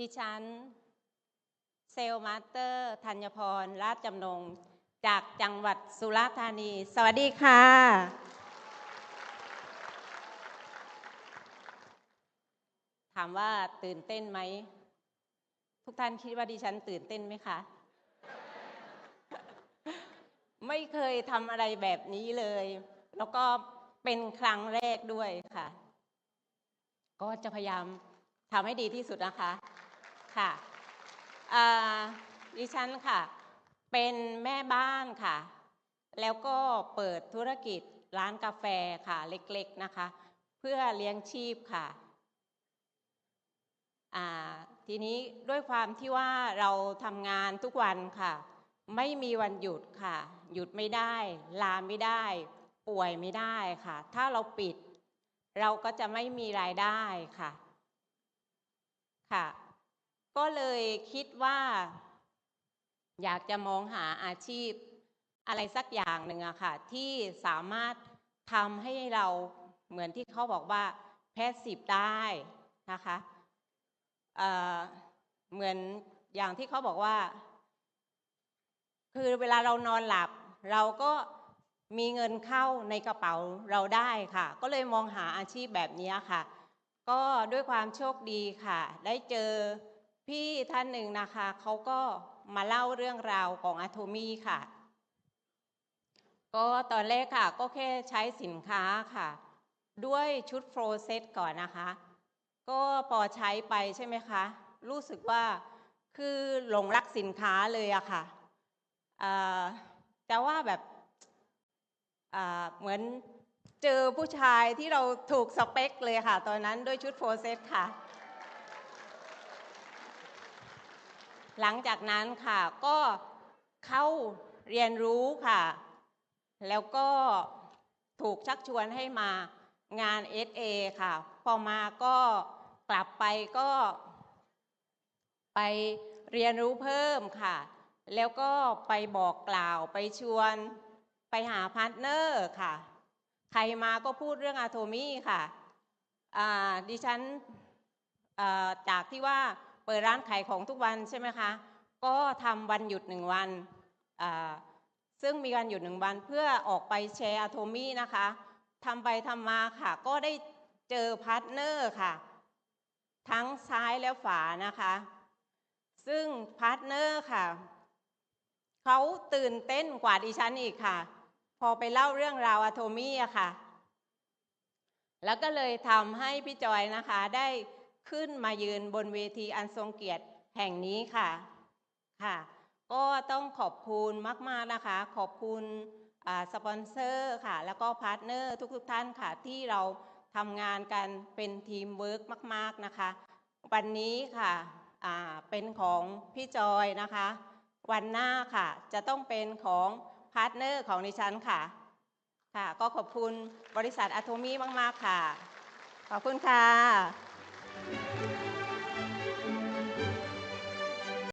ดิฉัน เซลมาสเตอร์ธัญพรราชจำนง จากจังหวัดสุราษฎร์ธานี สวัสดีค่ะ ถามว่าตื่นเต้นไหม ทุกท่านคิดว่าดิฉันตื่นเต้นไหมคะ ไม่เคยทำอะไรแบบนี้เลย แล้วก็เป็นครั้งแรกด้วยค่ะ ก็จะพยายามทำให้ดีที่สุดนะคะ ค่ะดิฉันค่ะ เป็นแม่บ้านค่ะ แล้วก็เปิดธุรกิจร้านกาแฟค่ะ เล็กๆนะคะ เพื่อเลี้ยงชีพค่ะทีนี้ด้วยความที่ว่าเราทำงานทุกวันค่ะ ไม่มีวันหยุดค่ะ หยุดไม่ได้ ลาไม่ได้ ป่วยไม่ได้ค่ะ ถ้าเราปิด เราก็จะไม่มีรายได้ค่ะค่ะ เลยคิดว่า อยากจะมองหาอาชีพอะไรสักอย่างหนึ่งอะค่ะ ที่สามารถทำให้เราเหมือนที่เขาบอกว่าแพทย์สิบได้นะคะเเหมือนอย่างที่เขาบอกว่า คือเวลาเรานอนหลับ เราก็มีเงินเข้าในกระเป๋าเราได้ค่ะ ก็เลยมองหาอาชีพแบบนี้ค่ะ ก็ด้วยความโชคดีค่ะ ได้เจอ พี่ท่านหนึ่งนะคะเขาก็มาเล่าเรื่องราวของอะโทมี่ค่ะ ก็ตอนแรกค่ะก็แค่ใช้สินค้าค่ะ ด้วยชุดโฟร์เซตก่อนนะคะ ก็พอใช้ไปใช่ไหมคะ รู้สึกว่าคือหลงรักสินค้าเลยอะค่ะอ่ว่าแบบเหมือนเจอผู้ชายที่เราถูกสเปคเลยค่ะ ตอนนั้นด้วยชุดโฟร์เซตค่ะ หลังจากนั้นค่ะก็เข้าเรียนรู้ค่ะ แล้วก็ถูกชักชวนให้มางาน SA ค่ะ พอมาก็กลับไปก็ไปเรียนรู้เพิ่มค่ะ แล้วก็ไปบอกกล่าวไปชวนไปหาพาร์ทเนอร์ค่ะ ใครมาก็พูดเรื่องอะโทมี่ค่ะดิฉันจากที่ว่า เปิดร้านขายของทุกวันใช่ไหมคะ ก็ทำวันหยุดหนึ่งวัน ซึ่งมีวันหยุดหนึ่งวันเพื่อออกไปแชร์อะโทมี่นะคะทำไปทำมาค่ะ ก็ได้เจอพาร์ทเนอร์ค่ะ ทั้งซ้ายและฝานะคะ ซึ่งพาร์ทเนอร์ค่ะเขาตื่นเต้นกว่าดิฉันอีกค่ะ พอไปเล่าเรื่องราวอะโทมี่อะค่ะ แล้วก็เลยทำให้พี่จอยนะคะได้ ขึ้นมายืนบนเวทีอันทรงเกียรติแห่งนี้ค่ะค่ะ ก็ต้องขอบคุณมาก ๆ นะคะ ขอบคุณสปอนเซอร์ค่ะ แล้วก็พาร์ทเนอร์ทุก ๆ ท่านค่ะ ที่เราทำงานกันเป็นทีมเวิร์กมาก ๆ นะคะ วันนี้ค่ะเป็นของพี่จอยนะคะ วันหน้าค่ะจะต้องเป็นของพาร์ทเนอร์ของดิฉันค่ะค่ะ ก็ขอบคุณบริษัทอะโทมี่มาก ๆ ค่ะ ขอบคุณค่ะ Yeah.